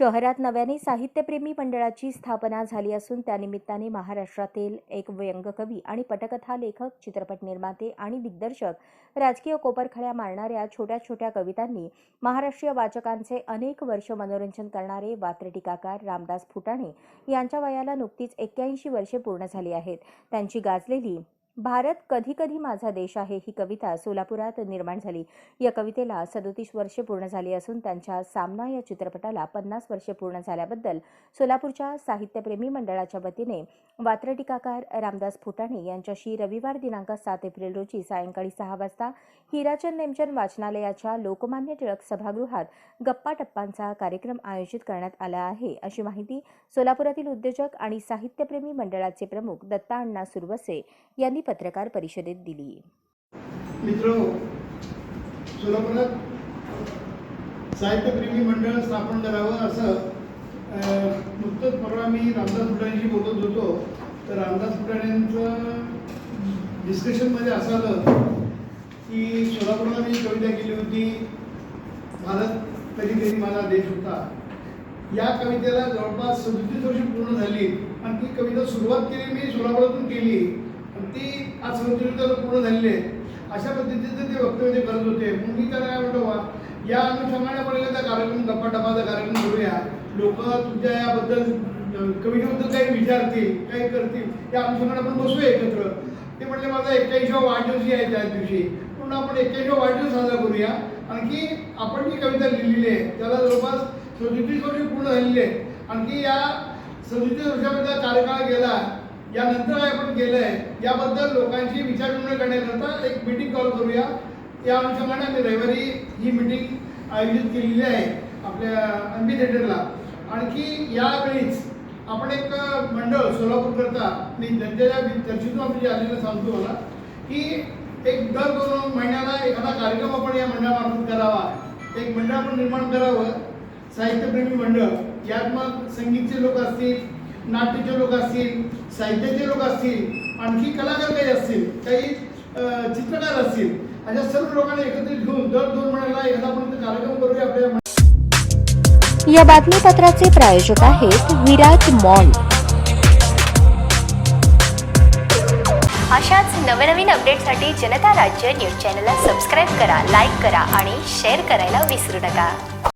शहरात नव्याने साहित्यप्रेमी मंडळाची स्थापना झाली असून त्यानिमित्ताने महाराष्ट्रातील एक व्यंगकवी आणि पटकथा लेखक चित्रपट निर्माते आणि दिग्दर्शक राजकीय कोपरखळ्या मारणाऱ्या छोट्या छोट्या कवितांनी महाराष्ट्रीय वाचकांचे अनेक वर्ष मनोरंजन करणारे वात्रटिकाकार रामदास फुटाणे यांच्या वयाला नुकतीच एक्क्याऐंशी वर्षे पूर्ण झाली आहेत. त्यांची गाजलेली भारत कधी कधी माझा देश आहे ही कविता सोलापुरात निर्माण झाली. या कवितेला सदोतीस वर्षे पूर्ण झाली असून त्यांच्या सामना या चित्रपटाला पन्नास वर्षे पूर्ण झाल्याबद्दल सोलापूरच्या साहित्यप्रेमी मंडळाच्या वतीने वात्रटीकाकार रामदास फुटाणे यांच्याशी रविवार दिनांक सात एप्रिल रोजी सायंकाळी सहा वाजता हिराचंद नेमचंद वाचनालयाच्या लोकमान्य टिळक सभागृहात गप्पा टप्पांचा कार्यक्रम आयोजित करण्यात आला आहे अशी माहिती सोलापुरातील उद्योजक आणि साहित्यप्रेमी मंडळाचे प्रमुख दत्ता अण्णा सुरवसे यांनी पत्रकार परिषदेत दिली. मित्र सोलापुरात साहित्यप्रेमी मंडळ स्थापन करावं असं नुकतंच परवा मी रामदास फुटाणेशी बोलत होतो. तर रामदास फुटाण्यांचं डिस्कशनमध्ये असं आलं की सोलापूरला मी कविता केली होती भारत कधी कधी माझा देश होता. या कवितेला जवळपास सदतीस वर्ष पूर्ण झाली. आणि ती कविता सुरुवात केली मी सोलापुरातून केली. ती आज सदतीस पूर्ण झालेली आहे. अशा पद्धतीचं ते वक्तव्य ते करत होते. मग मी त्याला काय म्हणतो बा या अनुषंगाने आपण त्या कार्यक्रम गप्पा कार्यक्रम करूया. लोक तुमच्या याबद्दल कवितेबद्दल काही विचारतील काही करतील. त्या अनुषंगाने आपण बसूया एकत्र. ते म्हटले माझा एक्क्याऐंशी वाढदिवशी आहे त्या दिवशी. म्हणून आपण एक्क्याऐंशी वाढदिवस साजरा करूया. आणखी आपण जी कविता लिहिलेली आहे त्याला जवळपास सदतीस वर्ष पूर्ण झालेली आहे आणखी या सदतीस वर्षामध्ये कार्यकाळ गेला यानंतर काय आपण केलंय याबद्दल लोकांची विचारविनिमय करण्याकरता एक मीटिंग कॉल करूया. या अनुषंगाने आम्ही रविवारी ही मीटिंग आयोजित केलेली आहे आपल्या अंबी थिएटरला आणखी यावेळीच आपण एक मंडळ सोलापूर करता मी जनतेच्या चर्चेतून आपण जे आलेलं सांगतो मला की एक दर दोन महिन्याला एखादा कार्यक्रम आपण या मंडळामार्फत करावा. एक मंडळ आपण निर्माण करावं. साहित्यप्रेमी मंडळ यात मग संगीतचे लोक असतील नाट्याचे लोक असतील साहित्याचे लोक असतील आणखी कलाकार काही असतील काही चित्रकार असतील अशा सर्व लोकांना एकत्रित घेऊन दर दोन महिन्याला एखादा आपण कार्यक्रम करूया आपल्या या बातमीपत्राचे प्रायोजक आहेत विराज मॉल. अशाच नवनवीन अपडेटसाठी जनता राज्य न्यूज चॅनलला सबस्क्राईब करा लाईक करा आणि शेअर करायला विसरू नका.